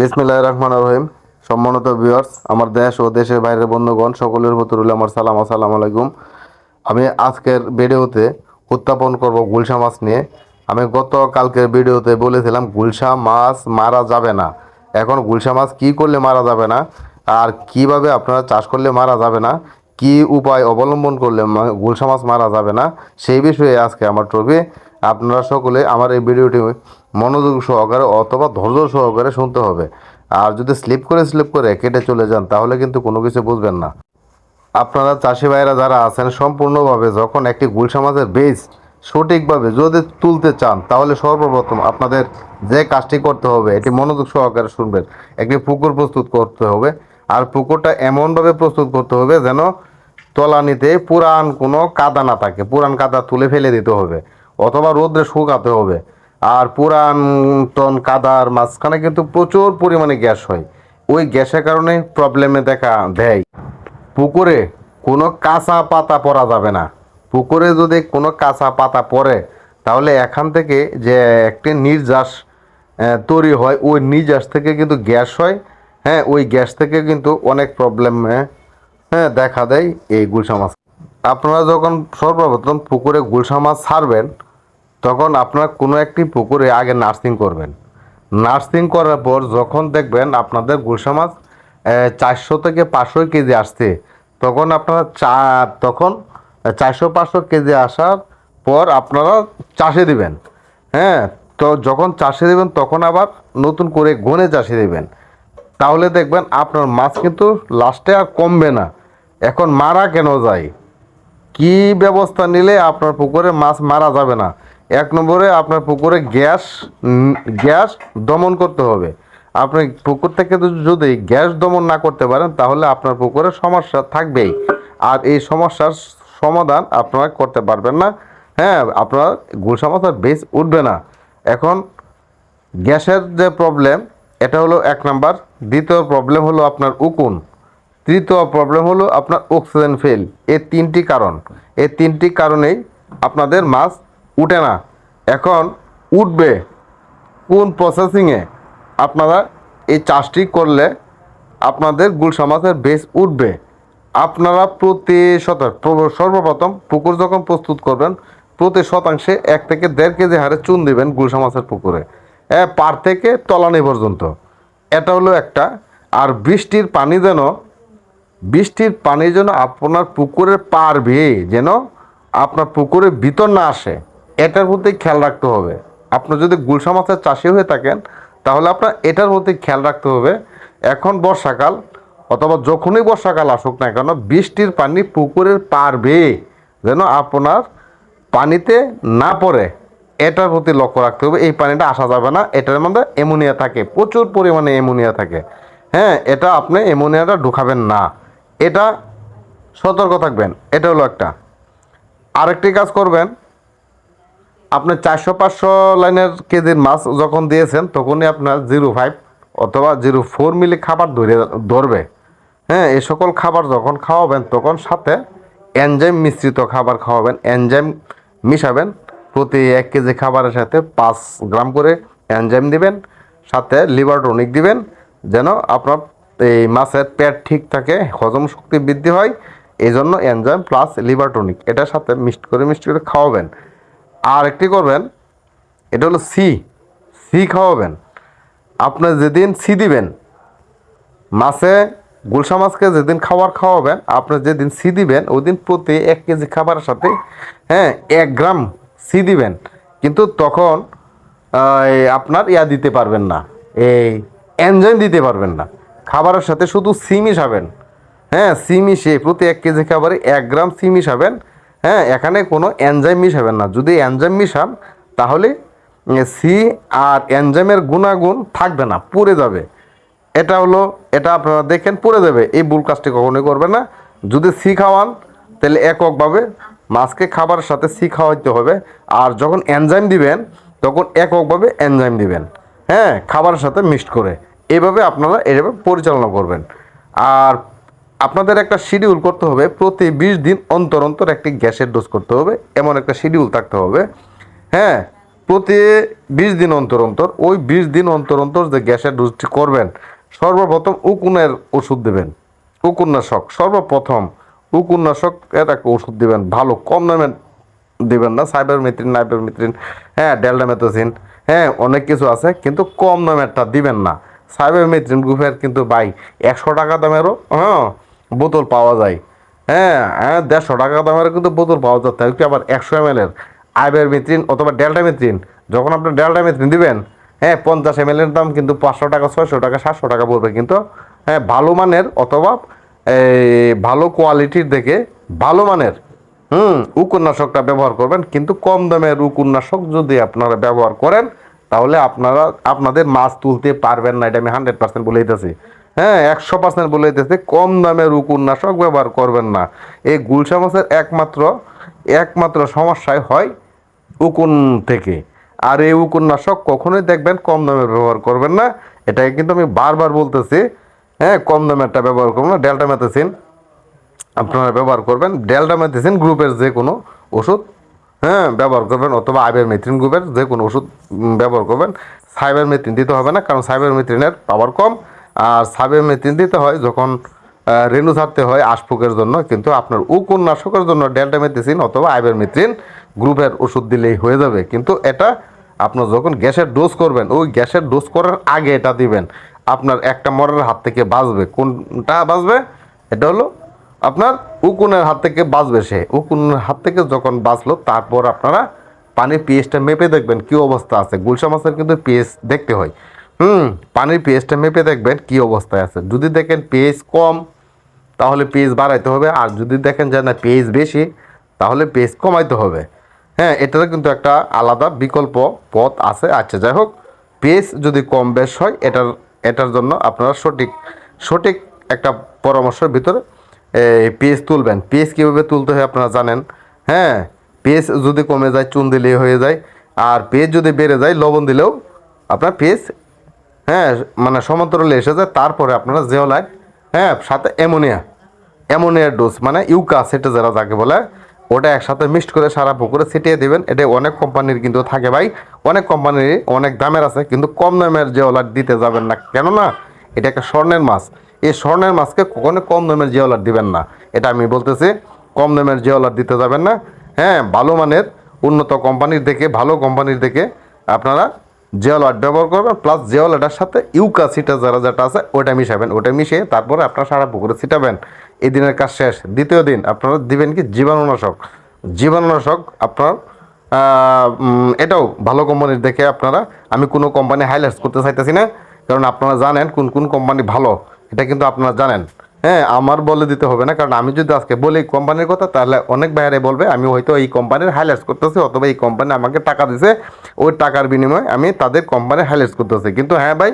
বিসমিল্লাহ রহমান রহিম। সম্মানিত ভিউয়ার্স আমার দেশ ও দেশের বাইরের বন্ধুগণ, সকলের প্রতি রইল আমার সালাম আসসালামু আলাইকুম। আমি আজকের ভিডিওতে উত্থাপন করব গুলশা মাছ নিয়ে। আমি গত কালকের ভিডিওতে বলেছিলাম, গুলশা মাছ মারা যাবে না। এখন গুলশা মাছ কী করলে মারা যাবে না? আর কীভাবে আপনারা চাষ করলে মারা যাবে না? কি উপায় অবলম্বন করলে গুলশা মাছ মারা যাবে না? সেই বিষয়ে আজকে আমার ট্রফি আপনারা সকলে আমার এই ভিডিওটি মনোযোগ সহকারে অথবা ধৈর্য সহকারে শুনতে হবে। আর যদি স্লিপ করে স্লিপ করে কেটে চলে যান, তাহলে কিন্তু কোনো কিছু বুঝবেন না। আপনারা চাষি ভাইরা যারা আছেন, সম্পূর্ণভাবে যখন একটি গুলশা মাছের বেজ সঠিকভাবে যদি তুলতে চান, তাহলে সর্বপ্রথম আপনাদের যে কাজটি করতে হবে, এটি মনোযোগ সহকারে শুনবেন। একটি পুকুর প্রস্তুত করতে হবে। আর পুকুরটা এমনভাবে প্রস্তুত করতে হবে যেন তলানিতে পুরান কোনো কাদা না থাকে। পুরান কাদা তুলে ফেলে দিতে হবে। অথবা রোদ্রে শুকাতে হবে। আর পুরান টন কাদার মাঝখানে কিন্তু প্রচুর পরিমাণে গ্যাস হয়। ওই গ্যাসের কারণে প্রবলেমে দেখা দেয়। পুকুরে কোনো কাঁচা পাতা পরা যাবে না। পুকুরে যদি কোনো কাঁচা পাতা পড়ে, তাহলে এখান থেকে যে একটি নির্যাস তৈরি হয়, ওই নির্যাস থেকে কিন্তু গ্যাস হয়। হ্যাঁ ওই গ্যাস থেকে কিন্তু অনেক প্রবলেম হ্যাঁ দেখা দেয় এই গুলশা মাছ। আপনারা যখন সর্বপ্রথম পুকুরে গুলশা মাছ ছাড়বেন তখন আপনার কোনো একটি পুকুরে আগে নার্সিং করবেন। নার্সিং করার পর যখন দেখবেন আপনাদের গুলশা মাছ চারশো থেকে পাঁচশো কেজি আসছে, তখন আপনারা চা, তখন চারশো পাঁচশো কেজি আসার পর আপনারা চাষে দিবেন। হ্যাঁ তো যখন চাষে দেবেন, তখন আবার নতুন করে গনে চাষে দেবেন। তাহলে দেখবেন আপনার মাছ কিন্তু লাস্টে আর কমবে না। এখন মারা কেন যায়? কি ব্যবস্থা নিলে আপনার পুকুরে মাছ মারা যাবে না? এক নম্বরে আপনার পুকুরে গ্যাস গ্যাস দমন করতে হবে। আপনি পুকুর থেকে যদি গ্যাস দমন না করতে পারেন, তাহলে আপনার পুকুরে সমস্যা থাকবেই। আর এই সমস্যার সমাধান আপনারা করতে পারবেন না। হ্যাঁ আপনার গুলশা মাছ আর বেশ উঠবে না। এখন গ্যাসের যে প্রবলেম এটা হলো এক নাম্বার। দ্বিতীয় প্রবলেম হলো আপনার উকুন। তৃতীয় প্রবলেম হলো আপনার অক্সিজেন ফেল এই তিনটি কারণ। এই তিনটি কারণেই আপনাদের মাছ উঠে না। এখন উঠবে কোন প্রসেসিংয়ে আপনারা এই চাষটি করলে আপনাদের গুলশা মাছের বেশ উঠবে। আপনারা প্রতি শতাংশ সর্বপ্রথম পুকুর যখন প্রস্তুত করবেন, প্রতি শতাংশে এক থেকে দেড় কেজি হারে চুন দিবেন গুলশা মাছের পুকুরে। হ্যাঁ পার থেকে তলানি পর্যন্ত। এটা হলো একটা। আর বৃষ্টির পানি যেন, বৃষ্টির পানি যেন আপনার পুকুরের পার বেয়ে যেন আপনার পুকুরের ভিতর না আসে। এটার প্রতি খেয়াল রাখতে হবে। আপনি যদি গুলশা মাছের চাষি হয়ে থাকেন, তাহলে আপনার এটার প্রতি খেয়াল রাখতে হবে। এখন বর্ষাকাল, অথবা যখনই বর্ষাকাল আসুক না কেন, বৃষ্টির পানি পুকুরের পার বেয়ে যেন আপনার পানিতে না পড়ে, এটার প্রতি লক্ষ্য রাখতে হবে। এই পানিটা আসা যাবে না, এটার মধ্যে অ্যামোনিয়া থাকে, প্রচুর পরিমাণে অ্যামোনিয়া থাকে। হ্যাঁ এটা আপনি অ্যামোনিয়াটা ঢুকাবেন না। এটা সতর্ক থাকবেন, এটা হলো একটা। আরেকটি কাজ করবেন আপনি চারশো পাঁচশো লাইনের কেজির মাছ যখন দিয়েছেন, তখনই আপনার জিরো ফাইভ অথবা জিরো ফোর মিলি খাবার ধরে, ধরবে। হ্যাঁ এই সকল খাবার যখন খাওয়াবেন, তখন সাথে এনজাইম মিশ্রিত খাবার খাওয়াবেন, এনজাইম মিশাবেন। প্রতি এক কেজি খাবারের সাথে পাঁচ গ্রাম করে এনজাইম দিবেন, সাথে লিভার টনিক দিবেন, যেন আপনার এই মাছের পেট ঠিক থাকে, হজম শক্তি বৃদ্ধি হয়। এই জন্য এনজাইম প্লাস লিভার টনিক, এটার সাথে মিক্সড করে মিক্সড করে খাওয়াবেন। আর একটি করবেন, এটা হলো সি। সি খাওয়াবেন। আপনি যেদিন সি দিবেন, মাছে গুলশা মাছকে যেদিন খাবার খাওয়াবেন, আপনি যেদিন সি দিবেন ওই দিন প্রতি এক কেজি খাবারের সাথে হ্যাঁ এক গ্রাম সি দিবেন। কিন্তু তখন আপনার ইয়া দিতে পারবেন না, এই এনজাইম দিতে পারবেন না। খাবারের সাথে শুধু সি মিশাবেন। হ্যাঁ সি মিশিয়ে প্রতি এক কেজি খাবারে এক গ্রাম সি মিশাবেন। হ্যাঁ এখানে কোনো এনজাইম মিশাবেন না। যদি এনজাইম মিশান, তাহলে সি আর এনজাইমের গুণাগুণ থাকবে না, পুড়ে যাবে। এটা হলো, এটা আপনারা দেখেন, পড়ে যাবে। এই ভুল কাজটি কখনোই করবে না। যদি সি খাওয়ান, তাহলে এককভাবে মাছকে খাবারের সাথে সি খাওয়াইতে হবে। আর যখন এনজাইম দিবেন, তখন এককভাবে এনজাইম দিবেন। হ্যাঁ খাবারের সাথে মিক্সড করে। এভাবে আপনারা এইভাবে পরিচালনা করবেন। আর আপনাদের একটা শিডিউল করতে হবে, প্রতি বিশ দিন অন্তর অন্তর একটি গ্যাসের ডোজ করতে হবে, এমন একটা শিডিউল থাকতে হবে। হ্যাঁ প্রতি বিশ দিন অন্তর অন্তর, ওই বিশ দিন অন্তর অন্তর যে গ্যাসের ডোজটি করবেন, সর্বপ্রথম উকুনের ওষুধ দেবেন, উকুন্নাশক, সর্বপ্রথম উকুন্নাশক এর একটা ওষুধ দেবেন, ভালো কম দামে দেবেন না সাইবার মেথ্রিন নাইবার মিত্রিন হ্যাঁ ডেল্টামেথোসিন হ্যাঁ অনেক কিছু আছে, কিন্তু কম দামেরটা দিবেন না। সাইবার মেথ্রিন গ্রুপের কিন্তু ভাই একশো টাকা দামেরও হ্যাঁ বোতল পাওয়া যায়। হ্যাঁ হ্যাঁ দেড়শো টাকা দামের কিন্তু বোতল পাওয়া যাচ্ছে একটু আবার একশো এম এর? আইবার মেথ্রিন অথবা ডেল্টা মেথ্রিন যখন আপনি ডেল্টা মেথ্রিন দিবেন হ্যাঁ পঞ্চাশ এম এর দাম কিন্তু পাঁচশো টাকা, ছয়শো টাকা, সাতশো টাকা পড়বে। কিন্তু হ্যাঁ ভালো মানের অথবা, এই, ভালো কোয়ালিটির দেখে ভালো মানের, হুম উকুন্নাশকটা ব্যবহার করবেন। কিন্তু কম দামের উকুন্নাশক যদি আপনারা ব্যবহার করেন, তাহলে আপনারা, আপনাদের মাছ তুলতে পারবেন না। এটা আমি হান্ড্রেড পার্সেন্ট বলে দিতেছি। হ্যাঁ একশো পার্সেন্ট বলে দিতেছে কম দামের উকুন্নাশক ব্যবহার করবেন না। এই গুলশা মাছের একমাত্র একমাত্র সমস্যায় হয় উকুন থেকে। আর এই উকুন্নাশক কখনোই দেখবেন কম দামে ব্যবহার করবেন না। এটাকে কিন্তু আমি বারবার বলতেছি। হ্যাঁ কম দামেরটা ব্যবহার করবেন না। ডেল্টা মেথাসিন আপনারা ব্যবহার করবেন। ডেল্টা মেথিসিন গ্রুপের যে কোনো ওষুধ হ্যাঁ ব্যবহার করবেন। অথবা আইবার মেথিন গ্রুপের যে কোনো ওষুধ ব্যবহার করবেন। সাইবার মেথিন দিতে হবে না, কারণ সাইবার মেথিনের পাওয়ার কম। আর মেথিন দিতে হয়, যখন রেণু ছাড়তে হয় আশফুকের জন্য, কিন্তু আপনার উকুন্নাশকের জন্য ডেল্টা মেথিসিন অথবা আইবার মেথিন গ্রুপের ওষুধ দিলেই হয়ে যাবে। কিন্তু এটা আপনার যখন গ্যাসের ডোজ করবেন, ওই গ্যাসের ডোজ করার আগে এটা দিবেন। আপনার একটা মরার হাত থেকে বাঁচবে। কোনটা বাঁচবে? এটা হলো আপনার উকুনের হাত থেকে বাঁচবে সে। উকুনের হাত থেকে যখন বাঁচলো, তারপর আপনারা পানির পিএইচটা মেপে দেখবেন কি অবস্থা আছে। গুলশা মাছের কিন্তু পিএইচ দেখতে হয়। হুম, পানির পিএইচটা মেপে দেখবেন কি অবস্থায় আছে। যদি দেখেন পিএইচ কম, তাহলে পেজ বাড়াইতে হবে। আর যদি দেখেন যে না পেজ বেশি, তাহলে পেজ কমাইতে হবে। হ্যাঁ এটারও কিন্তু একটা আলাদা বিকল্প পথ আছে। আচ্ছা যাই হোক পেজ যদি কম বেশ হয়, এটার এটার জন্য আপনারা সঠিক সঠিক একটা পরামর্শের ভিতরে পেজ তুলবেন। পেজ কীভাবে তুলতে হয় আপনারা জানেন? হ্যাঁ পেজ যদি কমে যায়, চুন দিলেই হয়ে যায়। আর পেজ যদি বেড়ে যায়, লবণ দিলেও আপনার পেজ হ্যাঁ মানে সমান্তরালে এসে যায়, তারপরে আপনারা জেওলাইট হ্যাঁ সাথে অ্যামোনিয়া অ্যামোনিয়ার ডোজ মানে ইউকা সেটা যারা যাকে বলে, ওটা একসাথে মিক্সড করে সারা পুকুরে ছিটিয়ে দেবেন। এটা অনেক কোম্পানির কিন্তু থাকে ভাই, অনেক কোম্পানির অনেক দামের আছে, কিন্তু কম দামের জিওলাইট দিতে যাবেন না। কেননা, এটা একটা স্বর্ণের মাছ। এই স্বর্ণের মাছকে কখনো কম দামের জিওলাইট দিবেন না। এটা আমি বলতেছি, কম দামের জিওলাইট দিতে যাবেন না। হ্যাঁ ভালো মানের, উন্নত কোম্পানির দেখে, ভালো কোম্পানির দেখে আপনারা জিওলাট ব্যবহার করবেন প্লাস জিওলাটার সাথে ইউকা সিটা যারা যেটা আছে ওটা মিশাবেন। ওটা মিশিয়ে তারপরে আপনারা সারা পুকুরে ছিটাবেন। এই দিনের কাজ শেষ। দ্বিতীয় দিন আপনারা দিবেন কি? জীবাণুনাশক। জীবাণুনাশক আপনার এটাও ভালো কোম্পানির দেখে আপনারা, আমি কোনো কোম্পানি হাইলাইটস করতে চাইতেছি না, কারণ আপনারা জানেন কোন কোন কোম্পানি ভালো। এটা কিন্তু আপনারা জানেন। হ্যাঁ আমার বলে দিতে হবে না, কারণ আমি যদি আজকে বলি কোম্পানির কথা, তাহলে অনেক বাইরে বলবে, আমি হয়তো এই কোম্পানির হাইলাইটস করতেছি, অথবা এই কোম্পানি আমাকে টাকা দিছে, ওই টাকার বিনিময়ে আমি তাদের কোম্পানির হাইলাইটস করতেছি। কিন্তু হ্যাঁ ভাই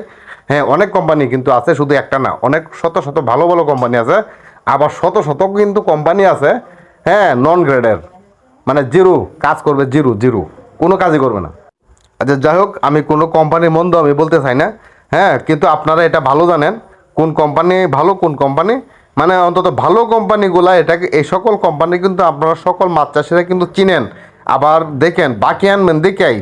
হ্যাঁ অনেক কোম্পানি কিন্তু আছে, শুধু একটা না, অনেক শত শত ভালো ভালো কোম্পানি আছে, আবার শত শত কিন্তু কোম্পানি আছে হ্যাঁ নন গ্রেডের মানে জিরো, কাজ করবে জিরো জিরো, কোনো কাজই করবে না। আচ্ছা যাই হোক, আমি কোনো কোম্পানির মন্দ আমি বলতে চাই না হ্যাঁ কিন্তু আপনারা এটা ভালো জানেন কোন কোম্পানি ভালো, কোন কোম্পানি মানে অন্তত ভালো কোম্পানিগুলা এটাকে, এই সকল কোম্পানি কিন্তু আপনারা সকল মাছ চাষিরা কিন্তু চিনেন। আবার দেখেন, বাকি আনবেন দেখেই।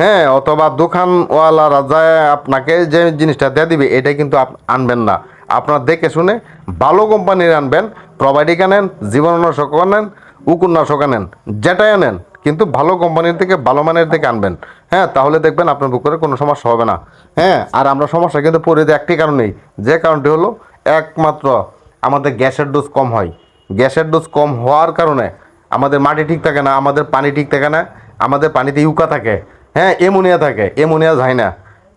হ্যাঁ অথবা দোকানওয়ালা যায় আপনাকে যে জিনিসটা দিয়ে দিবে, এটা কিন্তু আনবেন না। আপনার দেখে শুনে ভালো কোম্পানির আনবেন প্রোভাইডিক আনেন জীবাণুনাশক আনেন, উকুন্নাশক আনেন, যেটাই আনেন, কিন্তু ভালো কোম্পানির থেকে, ভালো মানের থেকে আনবেন। হ্যাঁ তাহলে দেখবেন আপনার পুকুরে কোনো সমস্যা হবে না। হ্যাঁ আর আমরা সমস্যা কিন্তু দিই একটি কারণেই যে কারণটি হলো, একমাত্র আমাদের গ্যাসের ডোজ কম হয়। গ্যাসের ডোজ কম হওয়ার কারণে আমাদের মাটি ঠিক থাকে না, আমাদের পানি ঠিক থাকে না, আমাদের পানিতে ইউকা থাকে। হ্যাঁ এমোনিয়া থাকে এমোনিয়া যায় না।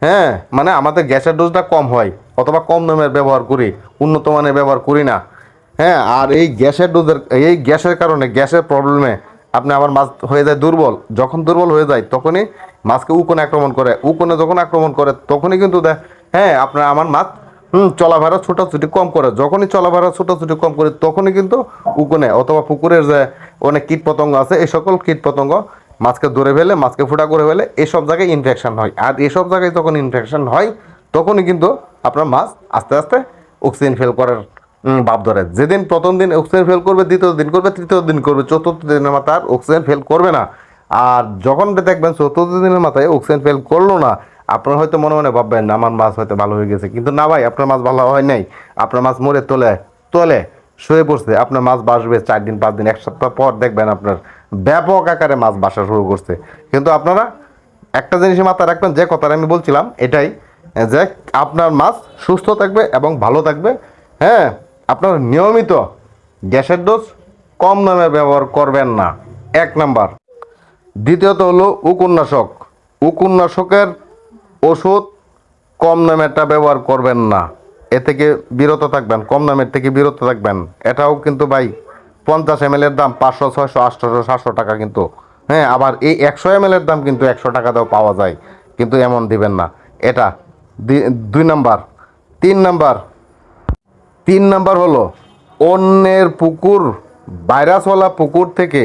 হ্যাঁ মানে আমাদের গ্যাসের ডোজটা কম হয়, অথবা কম দামের ব্যবহার করি, উন্নত মানের ব্যবহার করি না। হ্যাঁ আর এই গ্যাসের ডোজের, এই গ্যাসের কারণে গ্যাসের প্রবলেমে আপনি আমার মাছ হয়ে যায় দুর্বল। যখন দুর্বল হয়ে যায়, তখনই মাছকে উকোনে আক্রমণ করে, উকোনে যখন আক্রমণ করে, তখনই কিন্তু হ্যাঁ আপনার আমার মাছ, হুম, চলাফেরা ছোটাছুটি কম করে। যখনই চলাফেরা ছোটাছুটি কম করে, তখনই কিন্তু উকোনে অথবা পুকুরের যে অনেক কীট পতঙ্গ আছে, এই সকল কীট পতঙ্গ মাছকে ধরে ফেলে, মাছকে ফুটা করে ফেলে, এসব জায়গায় ইনফেকশন হয়। আর এসব জায়গায় যখন ইনফেকশন হয়, তখনই কিন্তু আপনার মাছ আস্তে আস্তে অক্সিজেন ফেল করার ভাব ধরে। যেদিন প্রথম দিন অক্সিজেন ফেল করবে, দ্বিতীয় দিন করবে, তৃতীয় দিন করবে, চতুর্থ দিনে তার অক্সিজেন ফেল করবে না। আর যখন দেখবেন চতুর্থ দিনের মাথায় অক্সিজেন ফেল করল না, আপনার হয়তো মনে মনে ভাববেন আমার মাছ হয়তো ভালো হয়ে গেছে। কিন্তু না ভাই, আপনার মাছ ভালো হয় নাই। আপনার মাছ মরে তোলে তোলে শুয়ে পড়ছে। আপনার মাছ বাসবে চার দিন, পাঁচ দিন, এক সপ্তাহ পর দেখবেন আপনার ব্যাপক আকারে মাছ বাসা শুরু করছে। কিন্তু আপনারা একটা জিনিস মাথায় রাখবেন, যে কথাটা আমি বলছিলাম, এটাই, যে আপনার মাছ সুস্থ থাকবে এবং ভালো থাকবে। হ্যাঁ আপনার নিয়মিত গ্যাসের ডোজ কম দামে ব্যবহার করবেন না। এক নাম্বার। দ্বিতীয়ত হলো উকুন্নাশক উকুন্নাশকের ওষুধ কম দামেরটা ব্যবহার করবেন না। এ থেকে বিরত থাকবেন, কম দামের থেকে বিরত থাকবেন। এটাও কিন্তু ভাই পঞ্চাশ এম এর দাম পাঁচশো, ছয়শো আটশোশো সাতশো টাকা কিন্তু। হ্যাঁ আবার এই একশো এম এর দাম কিন্তু একশো টাকাতেও পাওয়া যায়, কিন্তু এমন দিবেন না। এটা দুই নাম্বার। তিন নাম্বার। তিন নাম্বার হলো অন্যের পুকুর, ভাইরাসওয়ালা পুকুর থেকে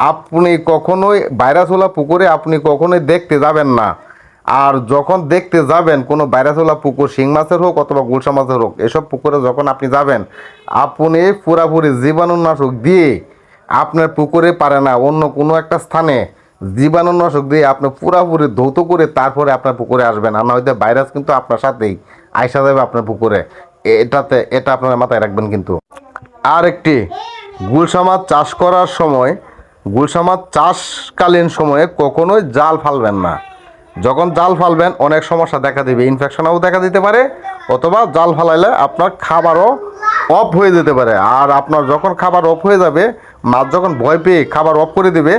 আপনি কখনোই ভাইরাসওয়ালা পুকুরে আপনি কখনোই দেখতে যাবেন না। আর যখন দেখতে যাবেন, কোনো ভাইরাসওয়ালা পুকুর, শিং মাছের হোক অথবা গুলশা মাছের হোক, এসব পুকুরে যখন আপনি যাবেন, আপনি পুরাপুরি জীবাণুনাশক দিয়ে আপনার পুকুরে পারে না। অন্য কোনো একটা স্থানে জীবাণুনাশক দিয়ে আপনি পুরাপুরি ধৌত করে তারপরে আপনার পুকুরে আসবেন। আর না হয়তো ভাইরাস কিন্তু আপনার সাথেই আইসা যাবে আপনার পুকুরে। এটাতে, এটা আপনার মাথায় রাখবেন কিন্তু। আর একটি গুলশা মাছ চাষ করার সময় গুলশা মাছ চাষকালীন সময়ে কখনোই জাল ফালবেন না। যখন জাল ফালবেন, অনেক সমস্যা দেখা দিবে। ইনফেকশনও দেখা দিতে পারে, অথবা জাল ফালাইলে আপনার খাবারও অফ হয়ে যেতে পারে। আর আপনার যখন খাবার অফ হয়ে যাবে, মাছ যখন ভয় পেয়ে খাবার অফ করে দেবে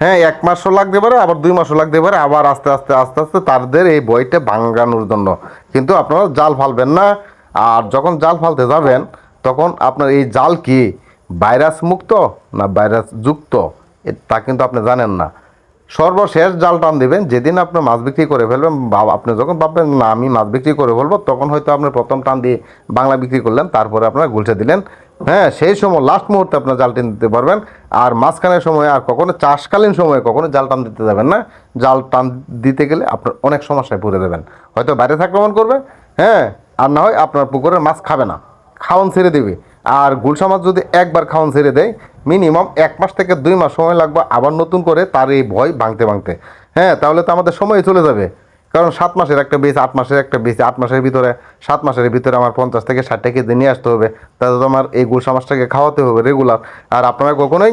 হ্যাঁ এক মাসও লাগতে পারে, আবার দুই মাসও লাগতে পারে, আবার আস্তে আস্তে আস্তে আস্তে তাদের এই বইটা ভাঙানোর জন্য। কিন্তু আপনারা জাল ফালবেন না। আর যখন জাল ফালতে যাবেন, তখন আপনার এই জাল কি? ভাইরাস মুক্ত না ভাইরাস যুক্ত তা কিন্তু আপনি জানেন না। সর্বশেষ জাল টান দেবেন, যেদিন আপনি মাছ বিক্রি করে ফেলবেন আপনি যখন ভাববেন, না, আমি মাছ বিক্রি করে ফেলব, তখন হয়তো আপনি প্রথম টান দিয়ে বাংলা বিক্রি করলেন, তারপরে আপনারা গুলছে দিলেন। হ্যাঁ সেই সময় লাস্ট মুহূর্তে আপনার জাল টান দিতে পারবেন। আর মাঝখানের সময় আর কখনো, চাষকালীন সময়ে কখনো জাল টান দিতে যাবেন না। জাল টান দিতে গেলে আপনার অনেক সমস্যায় পড়ে দেবেন হয়তো বাইরে আক্রমণ করবে হ্যাঁ আর না হয় আপনার পুকুরের মাছ খাবে না। খাওয়ান ছেড়ে দেবে। আর গুলশা মাছ যদি একবার খাওয়ান ছেড়ে দেয়, মিনিমাম এক মাস থেকে দুই মাস সময় লাগবে আবার নতুন করে তার এই ভয় ভাঙতে ভাঙতে। হ্যাঁ তাহলে তো আমাদের সময় চলে যাবে। কারণ সাত মাসের একটা বেশ, আট মাসের একটা বেশি, আট মাসের ভিতরে, সাত মাসের ভিতরে আমার পঞ্চাশ থেকে ষাট কেজি নিয়ে আসতে হবে। তাহলে তো আমার এই গুলশা মাছটাকে খাওয়াতে হবে রেগুলার আর আপনারা কখনোই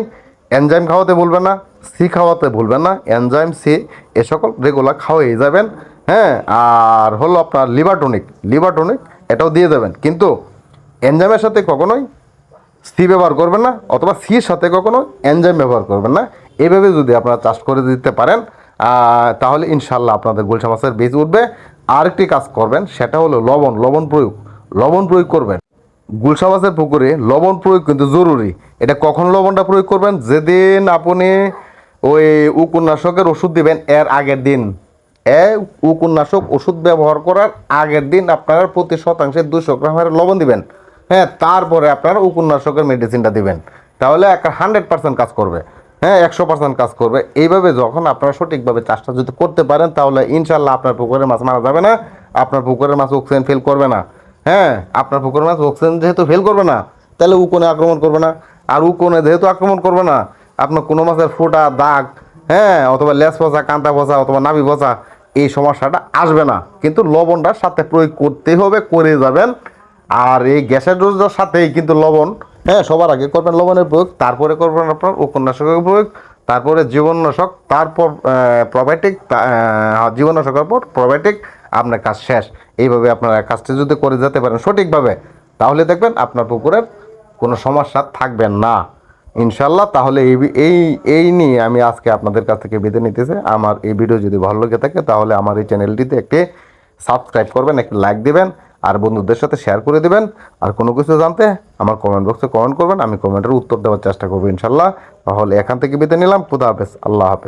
এনজাইম খাওয়াতে বলবেন না সি খাওয়াতে ভুলবেন না এনজাইম সি এ সকল রেগুলার খাওয়াই যাবেন। হ্যাঁ আর হলো আপনার লিভার টনিক লিভার টনিক এটাও দিয়ে দেবেন কিন্তু এনজাইমের সাথে কখনোই সি ব্যবহার করবেন না, অথবা সির সাথে কখনো এনজাইম ব্যবহার করবেন না। এভাবে যদি আপনারা চাষ করে দিতে পারেন তাহলে ইনশাল্লাহ আপনাদের গুলশা মাছের বীজ উঠবে। আরেকটি কাজ করবেন, সেটা হলো লবণ লবণ প্রয়োগ। লবণ প্রয়োগ করবেন। গুলশা মাছের পুকুরে লবণ প্রয়োগ কিন্তু জরুরি। এটা কখন লবণটা প্রয়োগ করবেন? যেদিন আপনি ওই উপন্যাসকের ওষুধ দিবেন, এর আগের দিন। এ উপন্যাসক ওষুধ ব্যবহার করার আগের দিন আপনারা প্রতি শতাংশে দুশো গ্রামের লবণ দিবেন। হ্যাঁ তারপরে আপনারা উপন্যাসকের মেডিসিনটা দিবেন। তাহলে একটা হান্ড্রেড পার্সেন্ট কাজ করবে। হ্যাঁ একশো পার্সেন্ট কাজ করবে। এইভাবে যখন আপনারা সঠিকভাবে চাষটা যদি করতে পারেন, তাহলে ইনশাল্লাহ আপনার পুকুরের মাছ মারা যাবে না, আপনার পুকুরের মাছ অক্সিজেন ফেল করবে না। হ্যাঁ আপনার পুকুরের মাছ অক্সিজেন যেহেতু ফেল করবে না, তাহলে উকোনে আক্রমণ করবে না। আর উকোনে যেহেতু আক্রমণ করবে না, আপনার কোনো মাছের ফোঁটা, দাগ হ্যাঁ অথবা লেস পচা, কান্তা পচা, অথবা নাভি পচা, এই সমস্যাটা আসবে না। কিন্তু লবণটার সাথে প্রয়োগ করতে হবে, করে যাবেন আর এই গ্যাসের ডোজের সাথেই কিন্তু লবণ হ্যাঁ সবার আগে করবেন লবণের প্রয়োগ, তারপরে করবেন আপনার উপন্যাসকের প্রয়োগ, তারপরে জীবননাশক, তারপর প্রোবায়োটিক জীবননাশকের পর প্রোবায়োটিক আপনার কাজ শেষ। এইভাবে আপনারা কাজটি যদি করে যেতে পারেন সঠিকভাবে, তাহলে দেখবেন আপনার পুকুরের কোনো সমস্যা থাকবে না। ইনশাল্লাহ তাহলে এই এই এই নিয়ে আমি আজকে আপনাদের কাছ থেকে বিদায় নিতেছি। আমার এই ভিডিও যদি ভালো লেগে থাকে, তাহলে আমার এই চ্যানেলটিতে একটি সাবস্ক্রাইব করবেন, একটি লাইক দিবেন আর বন্ধুদের সাথে শেয়ার করে দেবেন। আর কোনো কিছু জানতে আমার কমেন্ট বক্সে কমেন্ট করবেন। আমি কমেন্টের উত্তর দেওয়ার চেষ্টা করব ইনশাল্লাহ। তাহলে এখান থেকে বিদায় নিলাম। খুদা হাফেজ। আল্লাহ হাফেজ।